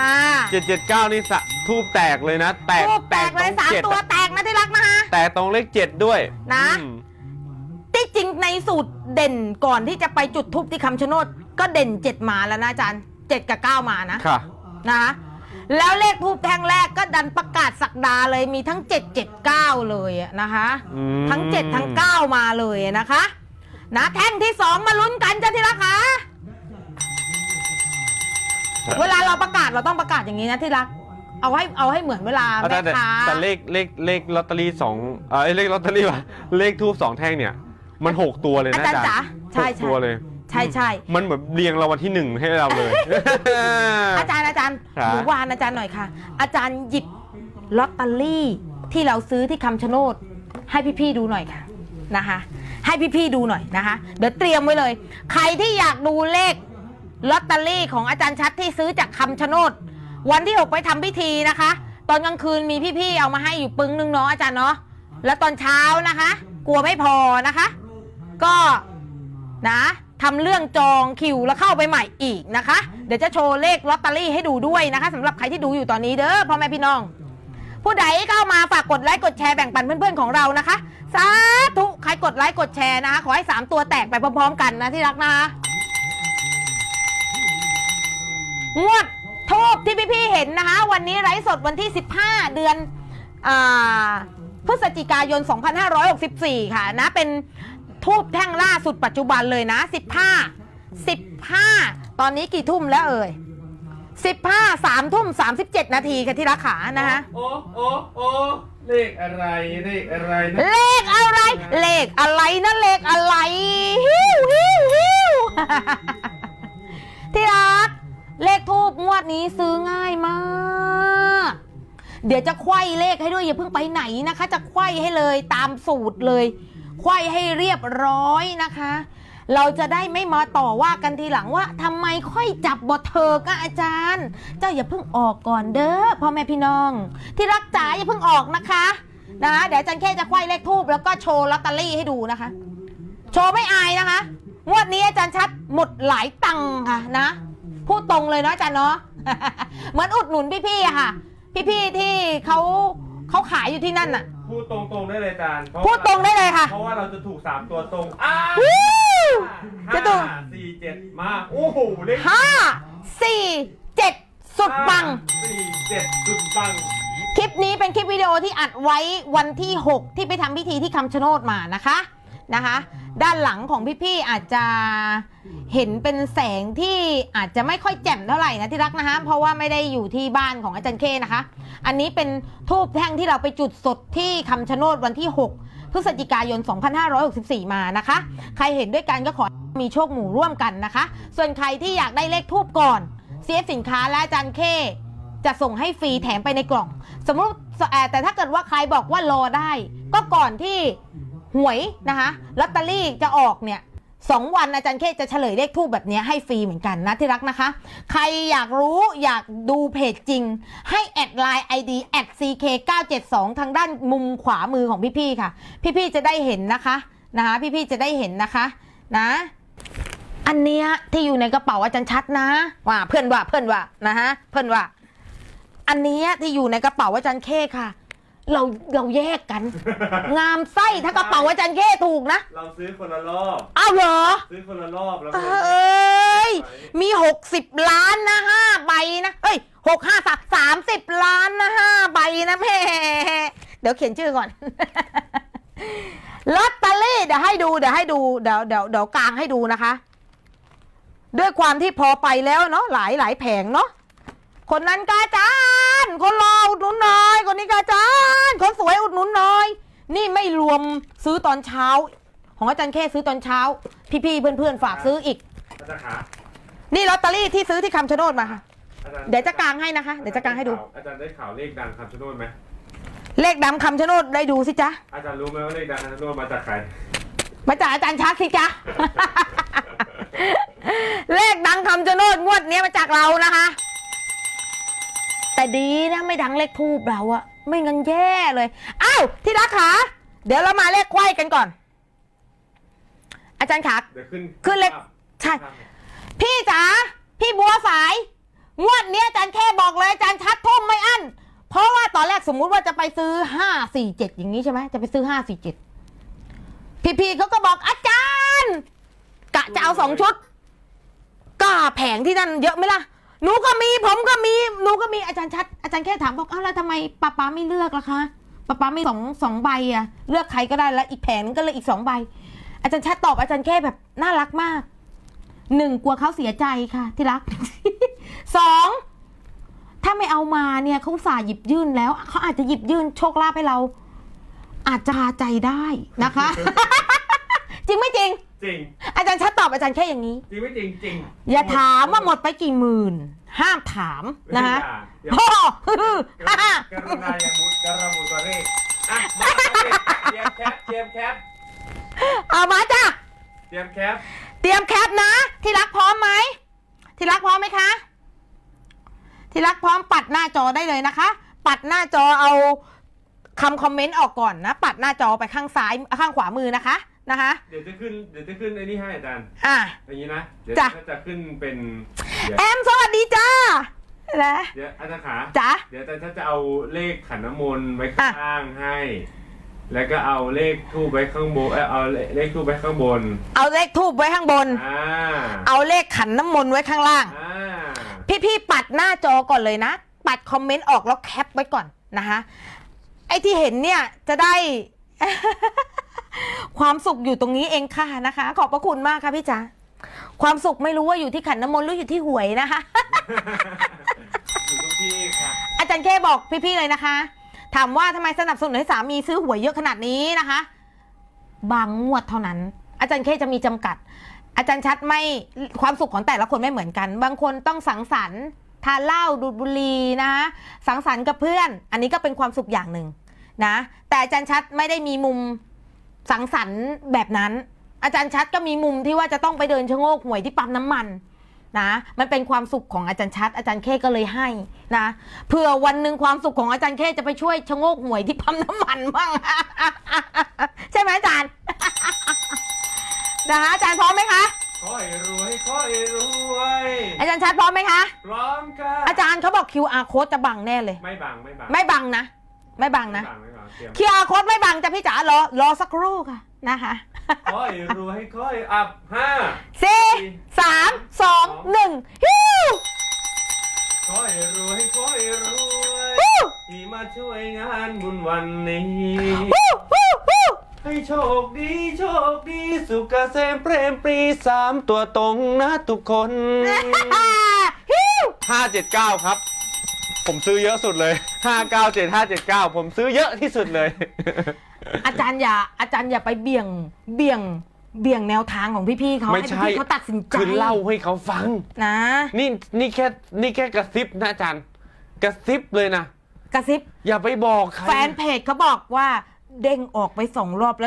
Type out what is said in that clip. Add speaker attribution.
Speaker 1: อ่า
Speaker 2: เจ็ดเจ็ดเก้านี่สะทูบแตกเลยนะ แตก
Speaker 1: ทูบแตกเลย
Speaker 2: รง
Speaker 1: สาม
Speaker 2: จ็ด
Speaker 1: ตัว
Speaker 2: อะ
Speaker 1: แตกนะที่รักนะคะ
Speaker 2: แตกตรงเลขเจ็ดด้วย
Speaker 1: นะ
Speaker 2: อืม
Speaker 1: ที่จริงในสูตรเด่นก่อนที่จะไปจุดทูบที่คำชะโนดก็เด่นเจ็ดมาแล้วนะอาจารย์เจ็ดกับเก้ามานะ
Speaker 2: ค่ะ
Speaker 1: นะคะแล้วเลขทูบแท่งแรกก็ดันประกาศสักดาเลยมีทั้ง7 7 9เลยอะนะคะ
Speaker 2: อืม
Speaker 1: ทั้ง7ทั้ง9มาเลยนะคะนะแท่งที่2มาลุ้นกันจ้าที่รักคะ เวลาเราประกาศเราต้องประกาศอย่างนี้นะที่รัก เอาให้เอาให้เหมือนเวลา
Speaker 2: อา
Speaker 1: แม่
Speaker 2: จารย์แต่
Speaker 1: ค้า
Speaker 2: แต่เลขเลขเลขลอตเตอรี่สองเออเลขลอตเตอรี่ว่ะเลขทูบสองแท่งเนี่ย มันหกตัวเลย
Speaker 1: อา
Speaker 2: นะ
Speaker 1: จารย์
Speaker 2: อา
Speaker 1: จ๋า
Speaker 2: จารย์
Speaker 1: ใช่
Speaker 2: หก
Speaker 1: ใช่
Speaker 2: ตัวเลย
Speaker 1: ใช่ใช่
Speaker 2: มันเหมือนเรียงรางวัลที่หนึ่งให้เราเลย
Speaker 1: อาจารย์อาจารย์
Speaker 2: ครับ
Speaker 1: หนูวานอาจารย์หน่อยค่ะ อาจารย์หยิบลอตเตอรี่ที่เราซื้อที่คำชะโนดให้พี่ๆดูหน่อยค่ะนะคะ ให้พี่ๆดูหน่อยนะคะ เดี๋ยวเตรียมไว้เลย ใครที่อยากดูเลข ลอตเตอรี่ของอาจารย์ชัดที่ซื้อจากคำชะโนด วันที่ 6 ไปทำพิธีนะคะ ตอนกลางคืนมีพี่ๆเอามาให้อยู่ปึ้งนึงเนาะอาจารย์เนาะแล้วตอนเช้านะคะ กลัวไม่พอนะคะ ก็นะทำเรื่องจองคิวแล้วเข้าไปใหม่อีกนะคะ เดี๋ยวจะโชว์เลขลอตเตอรี่ให้ดูด้วยนะคะสำหรับใครที่ดูอยู่ตอนนี้เด้อพ่อแม่พี่น้อง ผู้ใดเข้ามาฝากกดไลค์กดแชร์แบ่งปันเพื่อนๆของเรานะคะสาธุใครกดไลค์กดแชร์นะคะขอให้ 3 ตัวแตกไปพร้อมๆ กันนะที่รักนะคะ งวดทูบที่พี่ๆเห็นนะคะ วันนี้ไลฟ์สดวันที่ 15 เดือนอาพฤศจิกายน 2564 ค่ะนะเป็นทูบแท่งล่าสุดปัจจุบันเลยนะ 15 15 ตอนนี้กี่ทุ่มแล้วเอ่ย 15 3ทุ่ม 37 นาทีค่ะที่รักขานะคะ
Speaker 3: โอ้โอ้โอ้เลขอะไรเลขอะไรนะ
Speaker 1: เลขอะไร เลขอะไรนะเลขอะไรฮิวฮิวฮิวที่รัก เลขทูบงวดนี้ซื้อง่ายมาก เดี๋ยวจะไขว้เลขให้ด้วยอย่าเพิ่งไปไหนนะคะ จะไขว้ให้เลยตามสูตรเลย ไขว้ให้เรียบร้อยนะคะ เราจะได้ไม่มาต่อว่ากันทีหลังว่าทำไมค่อยจับบทเธอกอะอาจารย์ เจ้าอย่าเพิ่งออกก่อนเด้อพ่อแม่พี่น้อง ที่รักจ๋าอย่าเพิ่งออกนะคะนะเดี๋ยวอาจารย์แค่จะไขว้เลขทูบแล้วก็โชว์ลอตเตอรี่ให้ดูนะคะ โชว์ไม่อายนะคะงวดนี้อาจารย์ชัดหมดหลายตังค์ค่ะนะ พูดตรงเลยเนาะอาจารย์เนาะ เหมือนอุดหนุนพี่ๆอะค่ะ พี่ๆที่เขาเขาขายอยู่ที่นั่นน่ะ
Speaker 3: พูดตรงๆได้เลยอาจารย์เพาะ
Speaker 1: พูดตรงได้เลยค่ะ
Speaker 3: เพราะว่าเราจะถูกสามตัวตรงอ้า
Speaker 1: วู้จะดู
Speaker 3: ห้าสี่เจ็ดมาโอ้โหเลข
Speaker 1: ห้าสี่เจ็ดสุดปัง
Speaker 3: ห้าสี่เจ็ดสุดปัง
Speaker 1: คลิปนี้เป็นคลิปวิดีโอที่อัดไว้วันที่ 6 ที่ไปทำพิธีที่คำชะโนดมานะคะ นะคะ ด้านหลังของพี่ๆอาจจะเห็นเป็นแสงที่อาจจะไม่ค่อยแจ่มเท่าไหร่นะที่รักนะคะ เพราะว่าไม่ได้อยู่ที่บ้านของอาจารย์เคนะคะ อันนี้เป็นทูบแท่งที่เราไปจุดสดที่คำชะโนดวันที่ 6 พฤศจิกายน 2564 มานะคะ ใครเห็นด้วยกันก็ขอมีโชคหมู่ร่วมกันนะคะ ส่วนใครที่อยากได้เลขทูบก่อนเสียสินค้าและอาจารย์เคจะส่งให้ฟรีแถมไปในกล่อง สมมติเอ่อแต่ถ้าเกิดว่าใครบอกว่ารอได้ ก็ก่อนที่ หวยนะคะลอตเตอรี่จะออกเนี่ยสองวันอาจารย์เคจะเฉลยเลขทูบแบบนี้ให้ฟรีเหมือนกันนะที่รักนะคะ ใครอยากรู้อยากดูเพจจริง ให้แอดไลน์ ID @ck972 ทางด้านมุมขวามือของพี่ๆค่ะ พี่ๆจะได้เห็นนะคะนะคะพี่ๆจะได้เห็นนะคะนะอันเนี้ยที่อยู่ในกระเป๋าอาจารย์ชัดนะว่าเพื่อนว่าเพื่อนว่านะฮะเพื่อนว่า อันเนี้ยที่อยู่ในกระเป๋าอาจารย์เคค่ะ เราเราแยกกัน งามไส้ถ้ากระเป๋าอาจารย์เคถูกนะ
Speaker 3: เราซื้อคนละรอบ
Speaker 1: อ้าวเหรอ
Speaker 3: ซื้อคนละรอบแล้ว
Speaker 1: เอ
Speaker 3: ก็้
Speaker 1: ย มีหกสิบล้านนะห้าใบนะ เอ้ยหกห้าสามสามสิบล้านนะห้าใบนะแม่เดี๋ยวเขียนชื่อก่อน ลอตเตอรี่เดี๋ยวให้ดูเดี๋ยวให้ดูเดี๋ยวเดี๋ยวเดี๋ยวกลางให้ดูนะคะ ด้วยความที่พอไปแล้วเนาะหลายหลายแผงเนาะคนนั้นกาจาน คนรออุดหนุนหน่อยคนนี้กาจานคนสวยอุดหนุนหน่อย นี่ไม่รวมซื้อตอนเช้า ของอาจารย์แค่ซื้อตอนเช้า พี่ๆเพื่อนๆฝากซื้ออีก
Speaker 3: อาจารย์ขา
Speaker 1: นี่ลอตเตอรี่ที่ซื้อที่คำชะโนดมาค่ะ
Speaker 3: อาจารย์
Speaker 1: เดี๋ยวจะกางให้นะคะ เดี๋ยวจะกางให้ดู
Speaker 3: อาจารย์ได้ข่าวเลขดังคำชะโนดไหม
Speaker 1: เลขดำคำชะโนดได้ดูสิจ๊ะ
Speaker 3: อาจารย์รู้ไหมว่าเลขดังคำชะโนดมาจากใคร
Speaker 1: มาจากอาจารย์ชัดสิจ๊ะ เลขดังคำชะโนดงวดเนี้ยมาจากเรานะคะ แต่ดีนะไม่ดังเลขทูบเราอะไม่งั้นแย่เลยอ้าวที่รักขาเดี๋ยวเรามาเลขไขว้กันก่อน อาจารย์ขา
Speaker 3: เดี๋ยวขึ้น
Speaker 1: ขึ้นเลขใช่พี่จ๋าพี่บัวฝาย งวดเนี้ยอาจารย์แค่บอกเลยอาจารย์ชัดทุ่มไม่อั้นเพราะว่าตอนแรกสมมุติว่าจะไปซื้อห้าสี่เจ็ดอย่างนี้ใช่ไหมจะไปซื้อห้าสี่เจ็ดพี่ๆเขาก็บอกอาจารย์ กะจะเอาสองชุดก็แผงที่นั่นเยอะไหมล่ะ หนูก็มีผมก็มีหนูก็มีอาจารย์ชัดอาจารย์แค่ถามบอกเอ้าแล้วทำไมป้าป๊าไม่เลือกล่ะคะป้าป๊ามีสองสองใบอะเลือกใครก็ได้แล้วอีกแผงนึงก็เลยอีกสองใบ อาจารย์ชัดตอบอาจารย์แค่แบบน่ารักมากหนึ่งกลัวเขาเสียใจค่ะ ที่รักสองถ้าไม่เอามาเนี่ยเขาสาห์หยิบยื่นแล้วเขาอาจจะหยิบยื่นโชคลาภให้เรา อาจจะพาใจได้นะคะ จริงไม่จริง
Speaker 3: จริง
Speaker 1: อาจารย์ชัดตอบอาจารย์แค่อย่างนี้
Speaker 3: จริงไม่จริงจริง
Speaker 1: อย่าถามว่าหมดไปกี่หมื่น ห้ามถามนะคะ
Speaker 3: อย่า
Speaker 1: พ่อ
Speaker 3: อย่ากรุณาอย่ามุดกระมุดตัวเลขอะมาเตรียมแคปเตรียมแคป
Speaker 1: เอามาจ้ะ
Speaker 3: เตรียมแคป
Speaker 1: เตรียมแคปนะ ที่รักพร้อมไหมที่รักพร้อมไหมคะ ที่รักพร้อมปัดหน้าจอได้เลยนะคะ ปัดหน้าจอเอาคำคอมเมนต์ออกก่อนนะ ปัดหน้าจอไปข้างซ้ายข้างขวามือนะคะ นะคะ
Speaker 3: เดี๋ยวจะขึ้นเดี๋ยวจะขึ้นไอ้นี่ให้อาจารย์
Speaker 1: อะ
Speaker 3: อย่างนี้นะเดี๋ยว
Speaker 1: จ้ะ
Speaker 3: จะขึ้นเป็นเดี๋ยว
Speaker 1: แอมสวัสดีจ้านะ
Speaker 3: เดี๋ยวอาจารย์ขา
Speaker 1: จ๋า
Speaker 3: เดี๋ยวอาจารย์จะเอาเลขขันน้ำมนต์ไว้ข้างล่างให้ แล้วก็เอาเลขทูบไว้ข้างบนเออเอาเลขทูบไว้ข้างบน
Speaker 1: เอาเลขทูบไว้ข้างบน
Speaker 3: อ่า
Speaker 1: เอาเลขขันน้ำมนต์ไว้ข้างล่าง
Speaker 3: อ่า
Speaker 1: พี่ๆปัดหน้าจอก่อนเลยนะ ปัดคอมเมนต์ออกแล้วแคปไว้ก่อนนะคะไอ้ที่เห็นเนี่ยจะได้ ความสุขอยู่ตรงนี้เองค่ะนะคะ ขอบพระคุณมากค่ะพี่จ๋าความสุขไม่รู้ว่าอยู่ที่ขันน้ำมนต์หรืออยู่ที่หวยนะคะ
Speaker 3: อยู่ทุกที่ค่ะ
Speaker 1: อาจารย์แค่บอกพี่ๆเลยนะคะ ถามว่าทำไมสนับสนุนให้สามีซื้อหวยเยอะขนาดนี้นะคะ บางงวดเท่านั้น อาจารย์แค่จะมีจำกัด อาจารย์ชัดไม่ความสุขของแต่ละคนไม่เหมือนกัน บางคนต้องสังสรรค์ทานเหล้าดูดบุหรี่นะคะสังสรรค์กับเพื่อน อันนี้ก็เป็นความสุขอย่างหนึ่งนะ แต่อาจารย์ชัดไม่ได้มีมุม สังสรรค์แบบนั้น อาจารย์ชัดก็มีมุมที่ว่าจะต้องไปเดินชะโงกหวยที่ปั๊มน้ำมันนะมันเป็นความสุขของอาจารย์ชัด อาจารย์เคก็เลยให้นะเผื่อวันหนึ่งความสุขของอาจารย์เคจะไปช่วยชะโงกหวยที่ปั๊มน้ำมันบ้างใช่ไหมอาจารย์นะคะอาจารย์พร้อมไหมคะ
Speaker 3: ขอให้รวยขอให้รวย
Speaker 1: อาจารย์ชัดพร้อมไหมคะ
Speaker 3: พร้อมค่ะ
Speaker 1: อาจารย์เขาบอก QR code จะบังแน่เลย
Speaker 3: ไม่บังไม่บัง
Speaker 1: ไม่บังนะ ไม่บังนะ
Speaker 3: ไม่บังไม่บังเตรียม
Speaker 1: QR code ไม่บังจะพี่จ๋ารอรอสักครู่ค่ะนะคะ
Speaker 3: ขอให้รวยขอให้อัพห้า
Speaker 1: สี่สามสองหนึ่งฮิว
Speaker 3: ขอให้รวยขอให้รวย
Speaker 1: ฮิว
Speaker 3: ที่มาช่วยงานบุญวันนี้
Speaker 1: ฮิวฮิวฮิว
Speaker 3: ให้โชคดีโชคดีสุขเกษมเปรมปรีสามตัวตรงนะทุกคน
Speaker 1: ฮิว
Speaker 2: 579ครับ ผมซื้อเยอะสุดเลย 597 579 ผมซื้อเยอะที่สุดเลย
Speaker 1: อาจารย์อย่าอาจารย์อย่าไปเบี่ยงเบี่ยงเบี่ยงแนวทางของพี่ๆเขา
Speaker 2: ไม่
Speaker 1: ให้
Speaker 2: ใช่
Speaker 1: พี่ๆเขาตัดสินใจ
Speaker 2: คือเล่าให้เขาฟัง
Speaker 1: นะ
Speaker 2: นี่นี่แค่นี่แค่กระซิบนะอาจารย์ กระซิบเลยนะ
Speaker 1: กระซิบ
Speaker 2: อย่าไปบอกใคร
Speaker 1: แฟนเพจเขาบอกว่าเด้งออกไปสองรอบแล้ว